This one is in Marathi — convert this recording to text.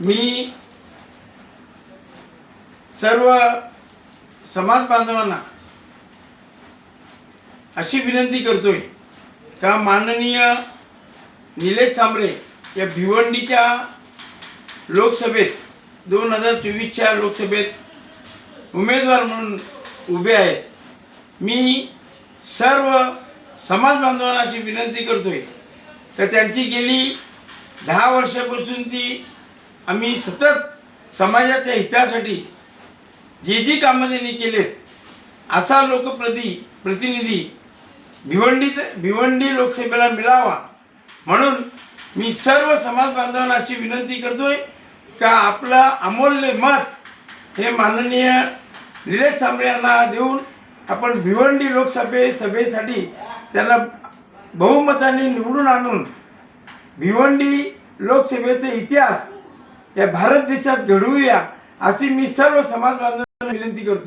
मी सर्व समाज बांधवांना अशी विनंती करतोय का माननीय निलेश सांबरे या भिवंडीच्या लोकसभेत दोन हजार चोवीसच्या लोकसभेत उमेदवार म्हणून उभे आहेत. मी सर्व समाज बांधवांना अशी विनंती करतोय. तर त्यांची गेली दहा वर्षापासून ती आम्ही सतत समाजाच्या हितासाठी जे जी कामं त्यांनी केलेत असा लोकप्रति प्रतिनिधी भिवंडीत भिवंडी लोकसभेला मिळावा म्हणून मी सर्व समाज बांधवांना अशी विनंती करतोय का आपलं अमूल्य मत हे माननीय निलेश सांबळे यांना देऊन आपण भिवंडी लोकसभे सभेसाठी त्यांना बहुमताने निवडून आणून भिवंडी लोकसभेचा इतिहास या भारत देशात घडवूया अशी मी सर्व समाज बांधवांना विनंती करतो.